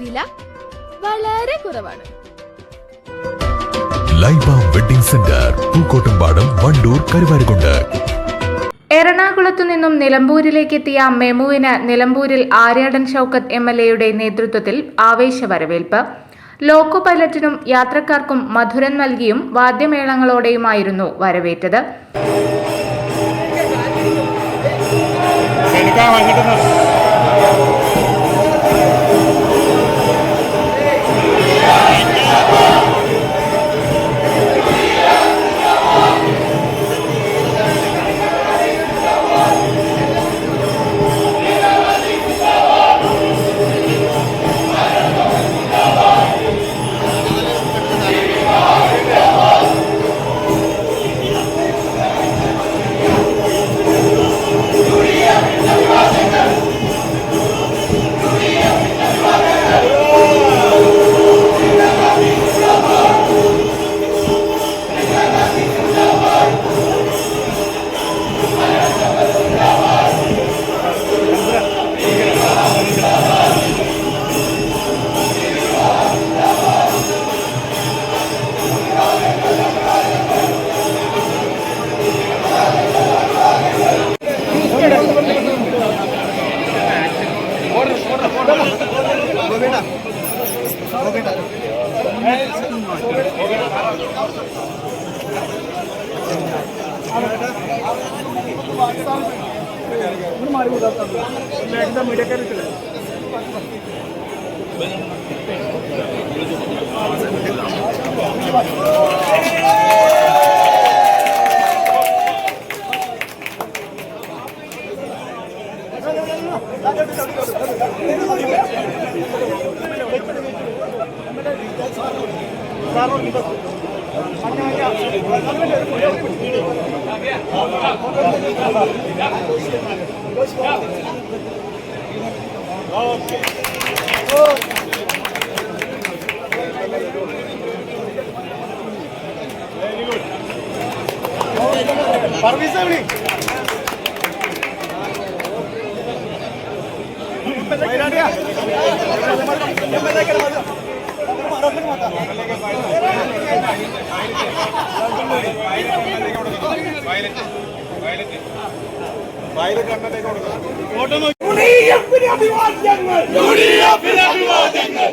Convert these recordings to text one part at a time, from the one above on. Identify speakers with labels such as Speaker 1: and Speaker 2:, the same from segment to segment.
Speaker 1: വില വളരെ കുറവാണ്.
Speaker 2: Laiba wedding centre Pookkottumpadam Wandoor Karuvarakundu.
Speaker 3: എറണാകുളത്തു നിന്നും നിലമ്പൂരിലേക്ക് എത്തിയ മെമുവിന് നിലമ്പൂരിൽ ആര്യാടൻ ഷൌക്കത്ത് എം എൽ എയുടെ നേതൃത്വത്തിൽ ആവേശ വരവേൽപ്പ് ലോക്കോ പൈലറ്റിനും യാത്രക്കാർക്കും മധുരം നൽകിയും വാദ്യമേളങ്ങളോടെയുമായിരുന്നു വരവേറ്റത്.
Speaker 4: একদম এটা কেটে চলে Thank you. Permisa, Bli. Mira, mira. Mira, mira. അഭിവാദ്യങ്ങൾ യു ഡി എഫിന് അഭിവാദ്യങ്ങൾ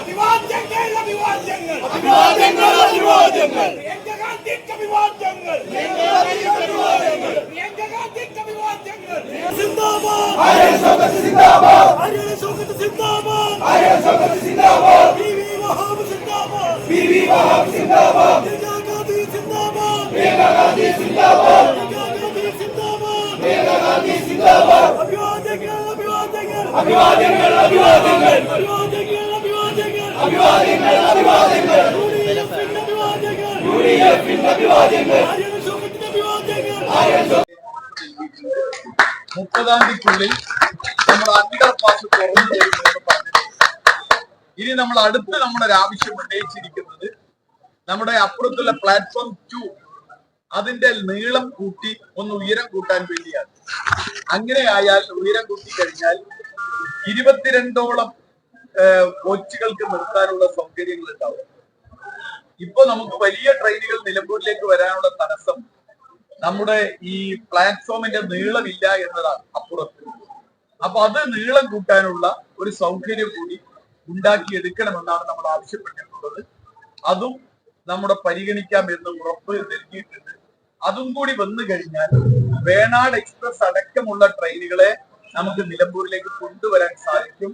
Speaker 4: അഭിവാദ്യങ്ങൾ അഭിവാദ്യങ്ങൾ അഭിവാദ്യങ്ങൾ അഭിവാദ്യങ്ങൾ അഭിവാദ്യങ്ങൾ സിന്ദാബാദ്. സിന്ദാബാദ് സിന്ദാബാദ് സിന്ദാബാദ്. അഭിവാദ്യങ്ങൾ അഭിവാദ്യങ്ങൾ അഭിവാദ്യങ്ങൾ അഭിവാദ്യങ്ങൾ യു അഭിവാദ്യങ്ങൾ
Speaker 5: മുപ്പതാം തീയതിക്കുള്ളിൽ നമ്മൾ അണ്ടർ പാസ് തുറന്നു ഇനി നമ്മൾ അടുത്ത് ആവശ്യം ഉന്നയിച്ചിരിക്കുന്നത് നമ്മുടെ അപ്പുറത്തുള്ള പ്ലാറ്റ്ഫോം ടു അതിന്റെ നീളം കൂട്ടി ഒന്ന് ഉയരം കൂട്ടാൻ വേണ്ടിയാണ്. അങ്ങനെ ആയാൽ ഉയരം കൂട്ടി കഴിഞ്ഞാൽ ഇരുപത്തിരണ്ടോളം കോച്ചുകൾക്ക് നിർത്താനുള്ള സൗകര്യങ്ങൾ ഉണ്ടാവും. ഇപ്പൊ നമുക്ക് വലിയ ട്രെയിനുകൾ നിലമ്പൂരിലേക്ക് വരാനുള്ള തടസ്സം നമ്മുടെ ഈ പ്ലാറ്റ്ഫോമിന്റെ നീളമില്ല എന്നതാണ് അപ്പുറത്ത്. അപ്പൊ അത് നീളം കൂട്ടാനുള്ള ഒരു സൗകര്യം കൂടി ഉണ്ടാക്കിയെടുക്കണമെന്നാണ് നമ്മൾ ആവശ്യപ്പെട്ടിട്ടുള്ളത്. അതും നമ്മുടെ പരിഗണിക്കാം എന്ന് ഉറപ്പ് നൽകിയിട്ടുണ്ട്. അതും കൂടി വന്നു കഴിഞ്ഞാൽ വേണാട് എക്സ്പ്രസ് അടക്കമുള്ള ട്രെയിനുകളെ നമുക്ക് നിലമ്പൂരിലേക്ക് കൊണ്ടുവരാൻ സാധിക്കും.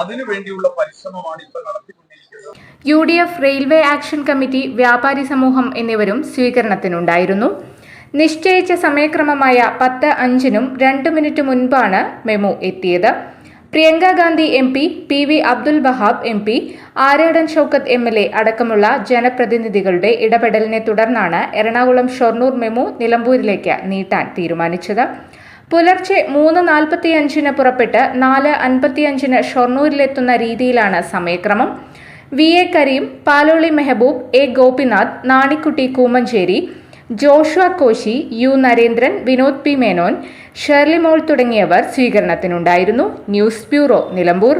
Speaker 5: അതിനുവേണ്ടിയുള്ള പരിശ്രമമാണ് ഇപ്പൊ നടത്തിക്കൊണ്ടിരിക്കുന്നത്.
Speaker 3: U D F railway action committee വ്യാപാരി സമൂഹം എന്നിവരും സ്വീകരണത്തിനുണ്ടായിരുന്നു. നിശ്ചയിച്ച സമയക്രമമായ പത്ത് അഞ്ചിനും രണ്ട് മിനിറ്റ് മുൻപാണ് മെമു എത്തിയത്. Priyanka Gandhi M P P V Abdul Wahab M P Aryadan Shoukath M L A അടക്കമുള്ള ജനപ്രതിനിധികളുടെ ഇടപെടലിനെ തുടർന്നാണ് എറണാകുളം ഷൊർണൂർ മെമു നിലമ്പൂരിലേക്ക് നീട്ടാൻ തീരുമാനിച്ചത്. പുലർച്ചെ മൂന്ന് നാൽപ്പത്തിയഞ്ചിന് പുറപ്പെട്ട് നാല് അൻപത്തിയഞ്ചിന് ഷൊർണൂരിലെത്തുന്ന രീതിയിലാണ് സമയക്രമം. V A Kareem Paloli Mehboob A Gopinath Nanikutty Koomancheri Joshua Koshy U Narendran Vinod P Menon Sherly Mol തുടങ്ങിയവർ സ്വീകരണത്തിനുണ്ടായിരുന്നു. News bureau Nilambur.